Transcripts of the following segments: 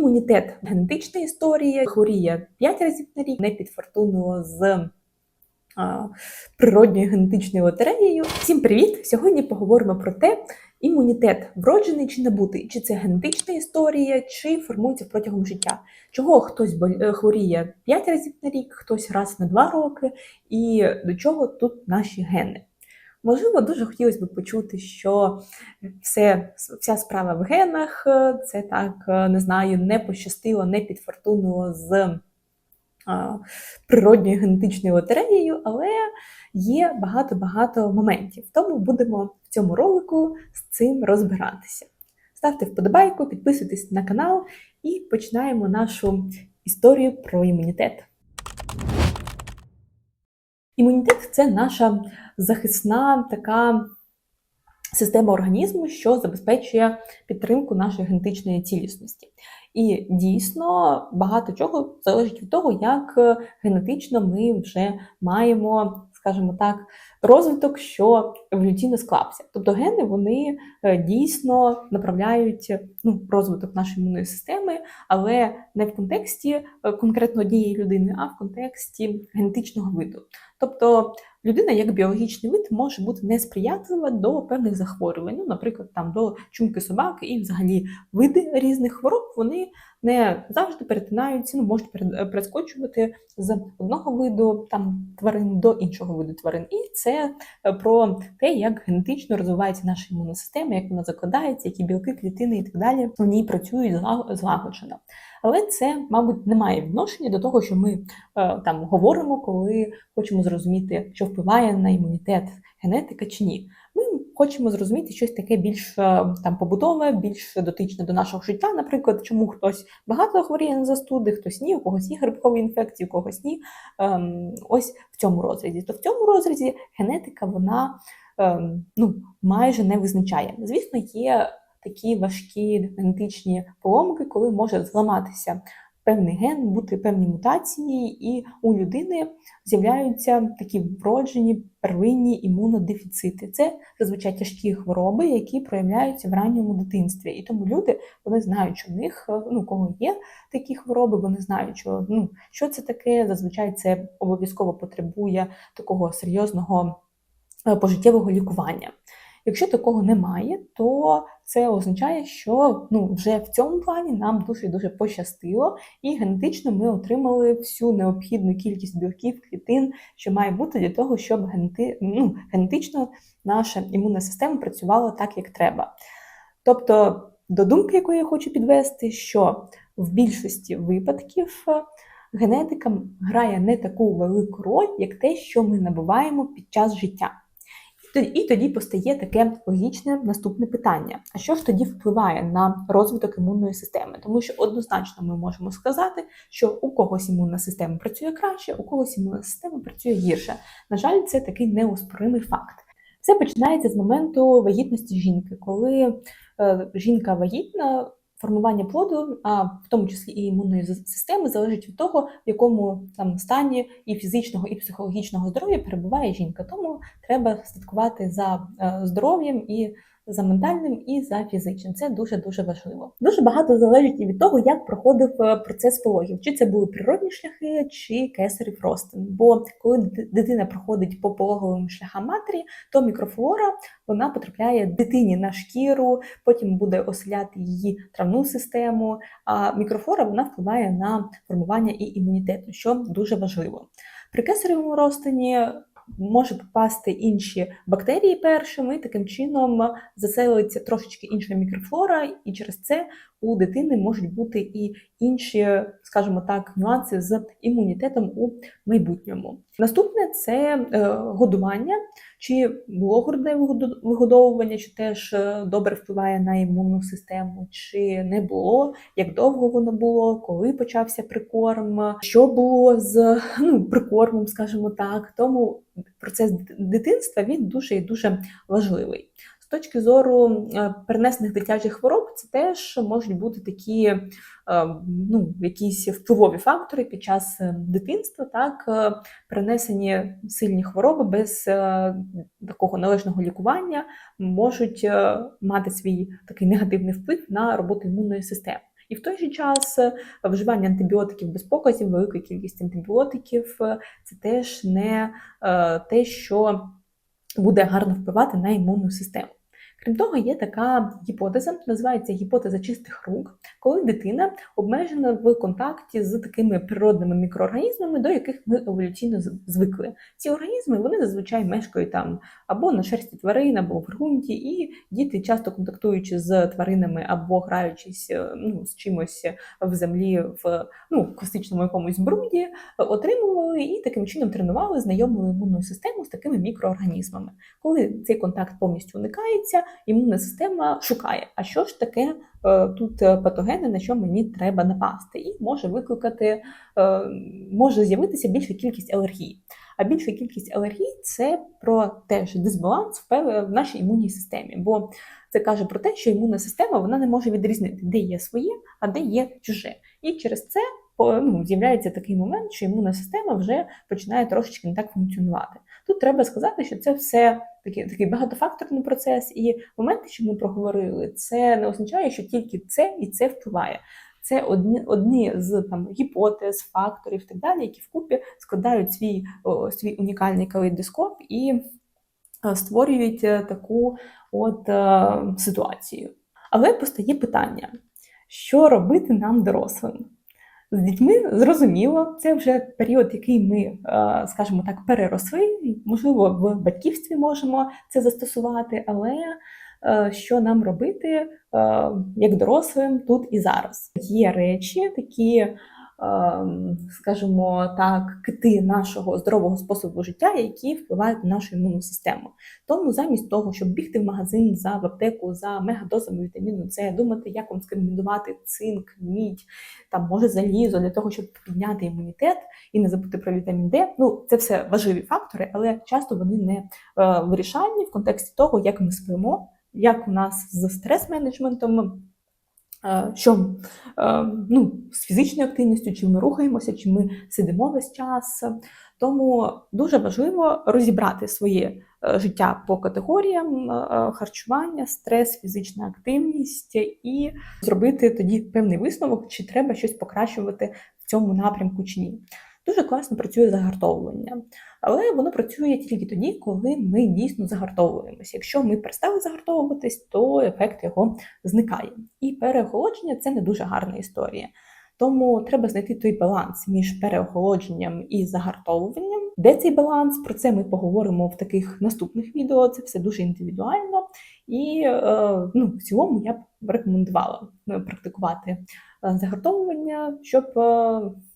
Імунітет генетична історія, хворіє 5 разів на рік, не підфортунило з а, природньою генетичною лотереєю. Всім привіт! Сьогодні поговоримо про те, імунітет вроджений чи набутий, чи це генетична історія, чи формується протягом життя. Чого хтось е, хворіє 5 разів на рік, хтось раз на 2 роки, і до чого тут наші гени. Можливо, дуже хотілося б почути, що все, вся справа в генах, е, це так, е, не знаю, не пощастило, не підфортунило з а, природньою генетичною лотереєю, але є багато-багато моментів. Тому будемо в цьому ролику з цим розбиратися. Ставте вподобайку, підписуйтесь на канал і починаємо нашу історію про імунітет. Імунітет це наша захисна така система організму, що забезпечує підтримку нашої генетичної цілісності. І дійсно багато чого залежить від того, як е, генетично ми вже маємо, скажімо так, розвиток, що еволюційно склався. Тобто гени вони е, дійсно направляють ну, розвиток нашої імунної системи, але не в контексті е, конкретно однієї людини, а в контексті генетичного виду. Тобто людина як біологічний вид може бути несприятлива до певних захворювань, ну, наприклад, там до чумки собаки і взагалі види різних хвороб вони не завжди перетинаються, ну можуть пере- перескочувати з одного виду там тварин до іншого виду тварин. І це е, про те, як генетично розвивається наша імунна система, як вона закладається, які білки, клітини і так далі в ній працюють злагоджено. Але це, мабуть, не має відношення до того, що ми е, там говоримо, коли хочемо зрозуміти, що впливає на імунітет генетика чи ні. Ми хочемо зрозуміти щось таке більш е, там побутове, більш дотичне до нашого життя. Наприклад, чому хтось багато хворіє на застуди, хтось ні, у когось є грибкові інфекції, у когось ні. Ем, ось в цьому розрізі. То в цьому розрізі генетика вона ем, ну, майже не визначає. Звісно, є такі важкі генетичні поломки, коли може зламатися певний ген, бути певні мутації, і у людини з'являються такі вроджені первинні імунодефіцити. Це зазвичай тяжкі хвороби, які проявляються в ранньому дитинстві. І тому люди вони знають, що в них е, ну, кого є такі хвороби, вони знають, що ну що це таке. Зазвичай це обов'язково потребує такого серйозного е, пожиттєвого лікування. Якщо такого немає, то це означає, що ну вже в цьому плані нам дуже дуже пощастило, і генетично ми отримали всю необхідну кількість білків, клітин, що має бути для того, щоб генети, ну, генетично наша імунна система працювала так, як треба. Тобто, до думки, яку я хочу підвести, що в більшості випадків е, генетика грає не таку велику роль, як те, що ми набуваємо під час життя. І тоді- постає таке логічне наступне питання: а що ж тоді впливає на розвиток імунної системи? Тому що однозначно ми можемо сказати, що у когось імунна система працює краще, у когось імунна система працює гірше. На жаль, це такий неоспоримий факт. Все починається з моменту вагітності жінки, коли е, жінка вагітна. Формування плоду, а в тому числі і імунної системи, залежить від того, в якому там стані і фізичного, і психологічного здоров'я перебуває жінка. Тому треба слідкувати за е, здоров'ям і за ментальним, і за фізичним. Це дуже дуже важливо. Дуже багато залежить і від того, як проходив е, процес пологів, чи це були природні шляхи, чи кесарів ростин. Бо коли дитина проходить по пологовим шляхам матері, то мікрофлора вона потрапляє дитині на шкіру, потім буде оселяти її травну систему. А мікрофлора вона впливає на формування і імунітету, що дуже важливо. При кесаревому розтині може попасти інші бактерії першими, і таким чином заселиться трошечки інша мікрофлора, і через це у дитини можуть бути і інші, скажімо так, нюанси з імунітетом у майбутньому. Наступне це е, годування. Чи було грудне вигодо- вигодовування, що теж е, добре впливає на імунну систему, чи не було, як довго воно було, коли почався прикорм, що було з ну, прикормом, скажімо так. Тому процес дитинства він дуже і дуже важливий. Точки зору е, перенесених дитячих хвороб, це теж можуть бути такі е, ну, якісь впливові фактори під час е, дитинства, так, перенесені сильні хвороби без такого належного лікування можуть мати свій такий негативний вплив на роботу імунної системи. І в той же час вживання антибіотиків без показів, велика кількість антибіотиків це теж не те, що буде гарно впливати на імунну систему. Крім того, є така гіпотеза, називається гіпотеза чистих рук, коли дитина обмежена в контакті з такими природними мікроорганізмами, до яких ми еволюційно звикли. Ці організми вони зазвичай мешкають там або на шерсті тварин, або в ґрунті, і діти, часто контактуючи з тваринами або граючись е, ну, з чимось в землі в ну, класичному якомусь бруді, отримували і таким чином тренували знайому імунну систему з такими мікроорганізмами. Коли цей контакт повністю уникається, імунна система шукає, а що ж таке е, тут е, патогени, на що мені треба напасти, і може викликати, е, може з'явитися більша кількість алергій. А більша кількість алергій це про теж дисбаланс в нашій імунній системі. Бо це каже про те, що імунна система вона не може відрізнити, де є своє, а де є чуже. І через це ну, з'являється такий момент, що імунна система вже починає трошечки не так функціонувати. Тут треба сказати, що це все такий, такий багатофакторний процес, і моменти, що ми проговорили, це не означає, що тільки це і це впливає. Це одні, одні з там гіпотез, факторів так далі, які вкупі складають свій, о, свій унікальний калейдоскоп і е, створюють е, таку от е, ситуацію. Але постає питання: що робити нам дорослим? З дітьми зрозуміло, це вже період, який ми, е, скажімо так, переросли. Можливо, в батьківстві можемо це застосувати, але е, що нам робити е, як дорослим тут і зараз? Є речі, такі, скажімо так, кити нашого здорового способу життя, які впливають на нашу імунну систему. Тому замість того, щоб бігти в магазин за в аптеку за мегадозами вітаміну С, думати, як вам скомбінувати цинк, мідь, там може залізо для того, щоб підняти імунітет і не забути про вітамін Д. Ну це все важливі фактори, але часто вони не е, вирішальні в контексті того, як ми спимо, як у нас з стрес-менеджментом. Е, Що е, ну, з фізичною активністю, чи ми рухаємося, чи ми сидимо весь час. Тому дуже важливо розібрати своє е, життя по категоріям харчування, стрес, фізична активність і зробити тоді певний висновок, чи треба щось покращувати в цьому напрямку чи ні. Дуже класно працює загартовування, але воно працює тільки тоді, коли ми дійсно загартовуємося. Якщо ми перестали загартовуватись, то ефект його зникає. І переохолодження це не дуже гарна історія. Тому треба знайти той баланс між переохолодженням і загартовуванням. Де цей баланс? Про це ми поговоримо в таких наступних відео. Це все дуже індивідуально. І е, ну, в цілому я б рекомендувала е, практикувати е, загартовування, щоб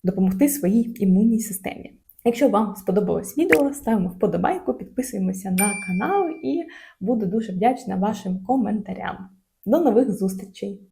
допомогти своїй імунній системі. Якщо вам сподобалось відео, ставимо вподобайку, підписуємося на канал і буду дуже вдячна вашим коментарям. До нових зустрічей!